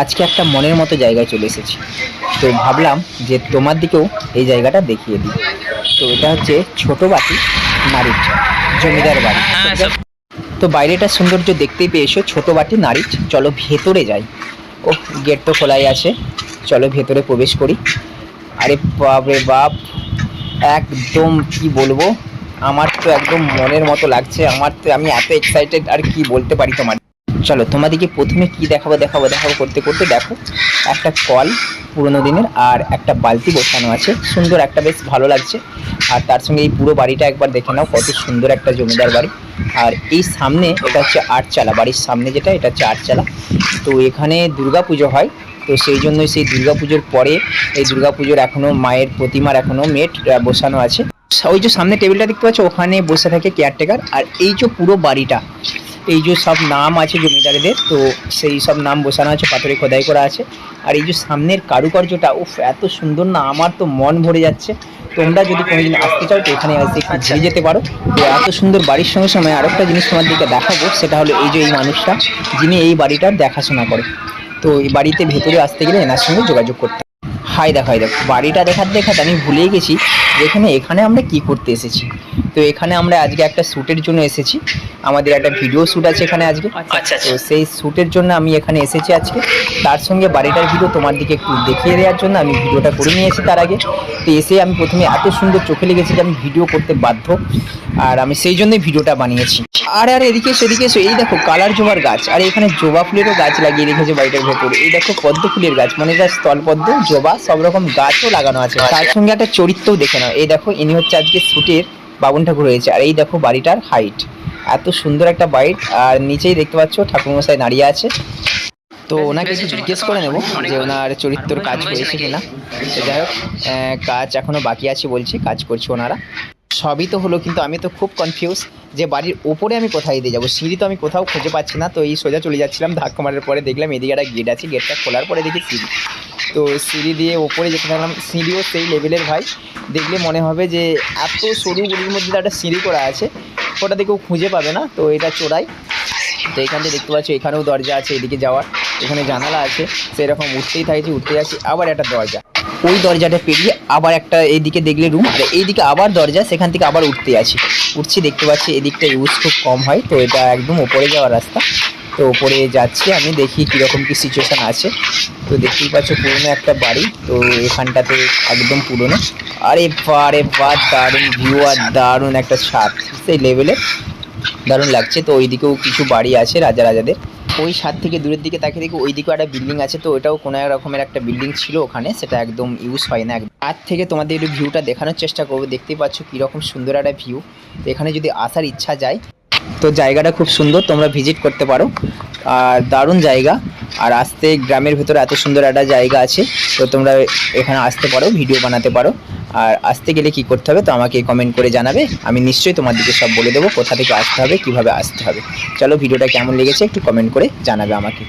আজকে একটা মনের মতো জায়গায় চলে এসেছি। তো ভাবলাম যে তোমার দিকেও এই জায়গাটা দেখিয়ে দিই। তো এটা হচ্ছে ছোট বাটি নারীর জমিদার বাড়ি। তো বাইরেটা সৌন্দর্য দেখতেই পেয়েছ ছোট বাটি নারীচ। চলো ভেতরে যাই। ও গেট তো খোলাই আছে। চলো ভেতরে প্রবেশ করি। আরে বাপ রে বাপ একদম কি বলব? আমার তো একদম মনের মতো লাগছে। আমার তো আমি এত এক্সাইটেড আর কি বলতে পারি তোমার চলো তোমাদেরকে প্রথমে কি দেখাবো দেখাবো দেখাবো করতে করতে দেখো। একটা কল পুরোনো দিনের আর একটা বালতি বসানো আছে। সুন্দর একটা বেশ ভালো লাগছে। আর তার সঙ্গে এই পুরো বাড়িটা একবার দেখে নাও, কত সুন্দর একটা জমিদার বাড়ি। আর এই সামনে এটা হচ্ছে আটচালা, বাড়ির সামনে যেটা, এটা হচ্ছে আটচালা। তো এখানে দুর্গা পুজো হয়, তো সেই জন্যই সেই দুর্গা পুজোর পরে এই দুর্গা পুজোর এখনও মায়ের প্রতিমার এখনও মেট বসানো আছে। ওই যে সামনে টেবিলটা দেখতে পাচ্ছ, ওখানে বসে থাকে কেয়ারটেকার আর এই যে পুরো বাড়িটা এই যে সব নাম আছে জমিদারেদের, তো সেই সব নাম বসানো আছে, পাথরে খোদাই করা আছে। আর এই যে সামনের কারুকার্যটা, উফ, এত সুন্দর না, আমার তো মন ভরে যাচ্ছে। তোমরা যদি কোনোদিন আসতে চাও, তো এখানে একটু ঘুরে যেতে পারো। তো এত সুন্দর বাড়ির সঙ্গে সময় সঙ্গে আরেকটা জিনিস তোমার তোমাদেরকে দেখাবো, সেটা হলো এই যে এই মানুষটা, যিনি এই বাড়িটার দেখাশোনা করে। তো এই বাড়িতে ভেতরে আসতে গেলে এনার সঙ্গে যোগাযোগ করতে। হাই দেখো হাই দেখো, বাড়িটা দেখার দেখাতে আমি ভুলেই গেছি। যে এখানে এখানে আমরা কি করতে এসেছি? তো এখানে আমরা আজকে একটা শ্যুটের জন্য এসেছি। আমাদের একটা ভিডিও শ্যুট আছে এখানে আজকে। আচ্ছা তো সেই শ্যুটের জন্য আমি এখানে এসেছি আজকে। তার সঙ্গে বাড়িটার ভিডিও তোমার দিকে একটু দেখিয়ে দেওয়ার জন্য আমি ভিডিওটা করে নিয়েছি তার আগে। তো এসে আমি প্রথমে এত সুন্দর চোখে লেগেছে যে আমি ভিডিও করতে বাধ্য। আর আমি সেই জন্যই ভিডিওটা বানিয়েছি। আর আর এদিকে সেদিকে এসো। এই দেখো কালার জবার গাছ। আর এখানে জবা ফুলেরও গাছ লাগিয়ে রেখেছে বাড়িটার ভেতরে। এই দেখো পদ্ম ফুলের গাছ। মানে এটা স্থলপদ্ম জবা সব রকম গাছও লাগানো আছে। তার সঙ্গে একটা চরিত্রও দেখে নাও। এই দেখো, ইনি হচ্ছে আজকে শ্যুটের বাবন ঠাকুর হয়েছে। আর এই দেখো বাড়িটার হাইট এত সুন্দর একটা বাইট আর নিচেই দেখতে পাচ্ছ ঠাকুর মশাই দাঁড়িয়ে আছে। তো ওনাকে কিছু জিজ্ঞেস করে নেব যে ওনার চরিত্র কাজ করেছে কিনা। যাই হোক কাজ এখনও বাকি আছে বলছি, কাজ করছে ওনারা। সবই তো হলো, কিন্তু আমি তো খুব কনফিউজ যে বাড়ির ওপরে আমি কোথায় দিয়ে যাব। সিঁড়ি তো আমি কোথাও খুঁজে পাচ্ছি না, তো এই সোজা চলে যাচ্ছিলাম ধাক্কা মারার পরে দেখলাম এদিকে একটা গেট আছে গেটটা খোলার পরে দেখি সিঁড়ি। তো সিঁড়ি দিয়ে ওপরে যেতে থাকলাম, সিঁড়িও সেই লেভেলের ভাই। দেখলে মনে হবে যে এত সরু গলির মধ্যে একটা সিঁড়ি করা আছে ওটা দেখেও খুঁজে পাবে না, তো এটা চোরাই। তো এখান থেকে দেখতে পাচ্ছ, এখানেও দরজা আছে, এদিকে যাওয়ার। এখানে জানালা আছে, সেরকম উঠতেই থাকছি উঠতে যাচ্ছি আবার একটা দরজা। ওই দরজাটা পেরিয়ে আবার একটা এইদিকে দেখলে রুম আর এইদিকে আবার দরজা, সেখান থেকে আবার উঠতে আছি। উঠছি, দেখতে পাচ্ছি এদিকটা ইউজ খুব কম হয়, তো এটা একদম ওপরে যাওয়ার রাস্তা। তো ওপরে যাচ্ছি আমি, দেখি কীরকম কী সিচুয়েশান আছে। তো দেখতেই পাচ্ছ পুরনো একটা বাড়ি, তো এখানটাতে একদম পুরনো। আরে বারে বা, দারুণ ভিউ আর দারুণ একটা ছাদ। সেই লেভেলের দারুণ লাগছে। তো ওইদিকেও কিছু বাড়ি আছে রাজা রাজাদের ওই সাত থেকে দূরের দিকে তাকিয়ে দেখি ওই দিকেও একটা বিল্ডিং আছে, তো ওটাও কোনো এক রকমের একটা বিল্ডিং ছিল ওখানে, সেটা একদম ইউজ হয় না আর থেকে তোমাদের একটু ভিউটা দেখানোর চেষ্টা করব, দেখতেই পাচ্ছ কীরকম সুন্দর একটা ভিউ তো এখানে যদি আসার ইচ্ছা যায় তো জায়গাটা খুব সুন্দর, তোমরা ভিজিট করতে পারো। আর দারুণ জায়গা। আর আসতে গ্রামের ভেতরে এত সুন্দর একটা জায়গা আছে, তো তোমরা এখানে আসতে পারো ভিডিও বানাতে পারো। আর আসতে গেলে কি করতে হবে, তো আমাকে কমেন্ট করে জানাবে। আমি নিশ্চয়ই তোমার দিকে সব বলে দেবো, কোথা থেকে আসতে হবে, কীভাবে আসতে হবে। চলো ভিডিওটা কেমন লেগেছে একটু কমেন্ট করে জানাবে আমাকে।